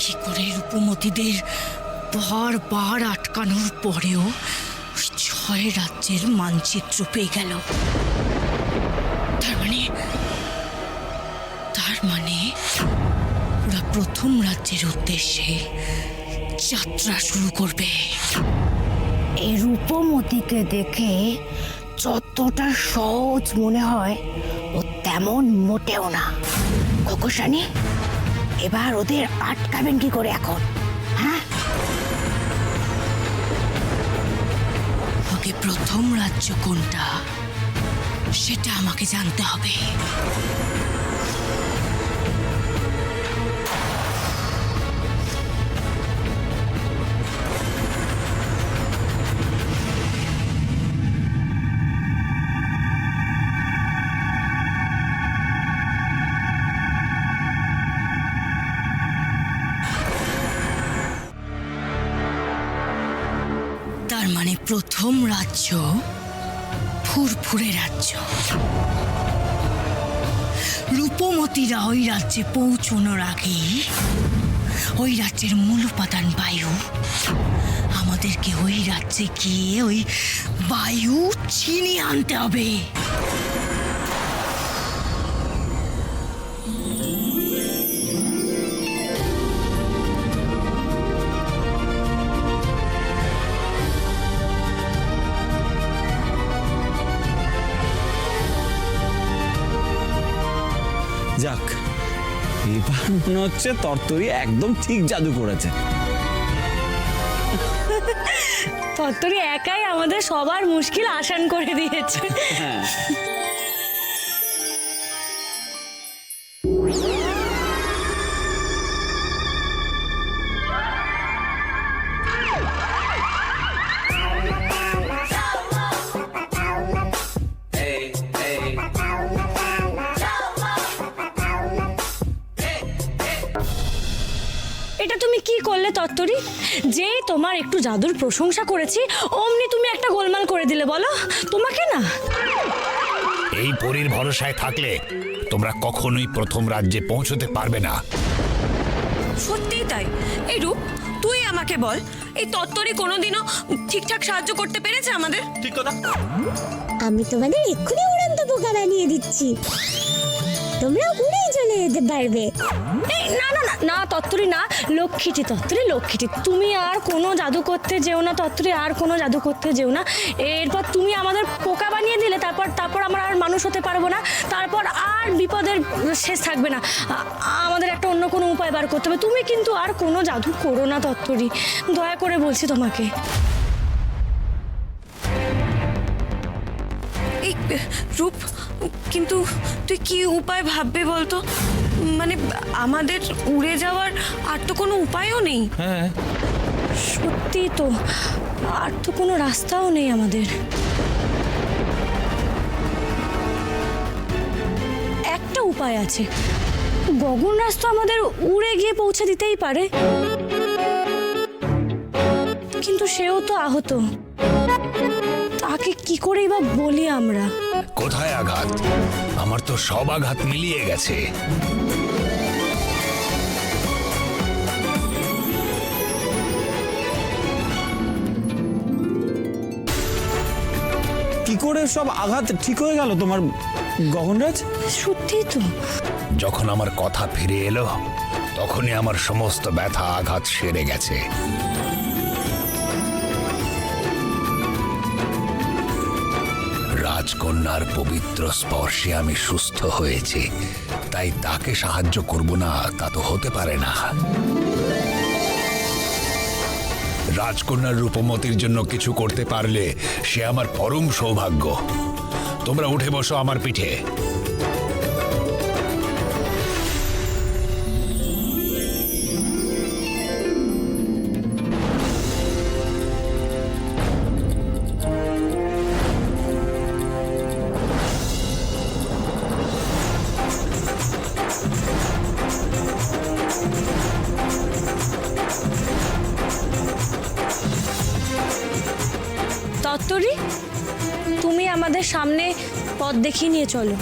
কি করে রূপমতীদের বারবার আটকানোর পরেও ছয় রাজ্যের মানচিত্র পেয়ে গেল। তার মানে তার মানে ওরা প্রথম রাজ্যের উদ্দেশ্যে যাত্রা শুরু করবে। এই রূপমতিকে দেখে যতটা সহজ মনে হয়, ও তেমন মোটেও না। খোকসানি এবার ওদের আটকাবেন কি করে এখন? হ্যাঁ? আগে প্রথম রাজ্য কোনটা, সেটা আমাকে জানতে হবে। তার মানে প্রথম রাজ্য ফুরফুরে রাজ্য। রূপমতীরা ওই রাজ্যে পৌঁছনোর আগে ওই রাজ্যের মূল উপাদান বায়ু। আমাদেরকে ওই রাজ্যে গিয়ে ওই বায়ু চিনি আনতে হবে। যাক। এবার মনে হচ্ছে তরতরি একদম ঠিক জাদু করেছে। তরতরি একাই আমাদের সবার মুশকিল আসান করে দিয়েছে। কি যে তোমার একটু জাদুর প্রশংসা করেছি অমনি তুমি একটা গোলমাল করে দিলে বলো তোমাকে না? এই পরীর ভরসায় থাকলে তোমরা কখনোই প্রথম রাজ্যে পৌঁছতে পারবে না। সত্যিই তাই। এই রূপ তুই আমাকে বল এই তত্ত্বরে কোনোদিনও ঠিকঠাক সাহায্য করতে পেরেছে আমাদের? ঠিক কথা। আমি তোমাদের এক্ষুনি উড়ন্ত পোকা বানিয়ে দিচ্ছি। তোমরা উড়েই চলে যেতে পারবে না না না না তত্তরি না, লক্ষ্মীটি তত্তরি লক্ষ্মীটি। তুমি আর কোনো জাদু করতে যেও না তত্তরি আর কোনো জাদু করতে যেও না। এরপর তুমি আমাদের পোকা বানিয়ে দিলে, তারপর তারপর আমরা আর মানুষ হতে পারব না। তারপর আর বিপদের শেষ থাকবে না। আমাদের একটা অন্য কোনো উপায় বার করতে হবে। তুমি কিন্তু আর কোনো জাদু করো না তত্তরি দয়া করে বলছি তোমাকে। রূপ কিন্তু তুই কি উপায় ভাববে বলতো? মানে আমাদের উড়ে যাওয়ার আর তো কোনো উপায়ও নেই। হ্যাঁ। সত্যি তো আর তো কোনো রাস্তাও নেই আমাদের। একটা উপায় আছে। গগন রাস্তা আমাদের উড়ে গিয়ে পৌঁছে দিতেই পারে। কিন্তু সেও তো আহত। তাকে কি করেই বা বলি আমরা? কোথায় আঘাত? আমার তো সব আঘাত মিলিয়ে গেছে। কি করে সব আঘাত ঠিক হয়ে গেল তোমার গগনরাজ? সত্যিই তো। যখন আমার কথা ফিরে এলো তখনই আমার সমস্ত ব্যথা আঘাত সেরে গেছে। রাজকন্যার পবিত্র স্পর্শে আমি সুস্থ হয়েছি। তাই তাকে সাহায্য করব না, তা তো হতে পারে না। রাজকন্যার রূপমতির জন্য কিছু করতে পারলে সে আমার পরম সৌভাগ্য। তোমরা উঠে বসো আমার পিঠে। তুমি আমাদের সামনে পথ দেখিয়ে নিয়ে চলো।